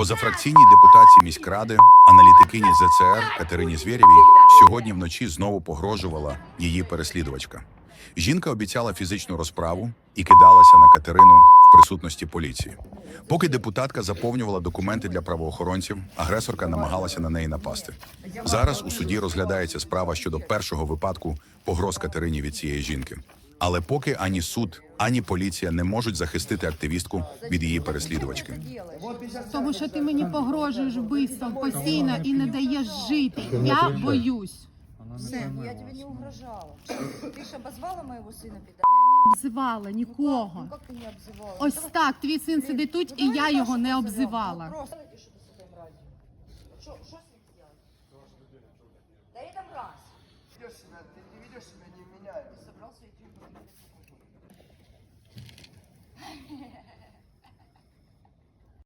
Позафракційній депутатці міськради, аналітикині ЗЦР Катерині Звєрєвій сьогодні вночі знову погрожувала її переслідувачка. Жінка обіцяла фізичну розправу і кидалася на Катерину в присутності поліції. Поки депутатка заповнювала документи для правоохоронців, агресорка намагалася на неї напасти. Зараз у суді розглядається справа щодо першого випадку погроз Катерині від цієї жінки. Але поки ані суд, ані поліція не можуть захистити активістку від її переслідувачки. Тому що ти мені погрожуєш вбивством постійно і не даєш жити. Я боюсь. Все, я тебе не угрожала. Ти ще обозвала моєго сина піда. Обзивала нікого. Ось так. Твій син сидить тут, і я його не обзивала. Що, що з ним? Дай там раз. Ти не мене?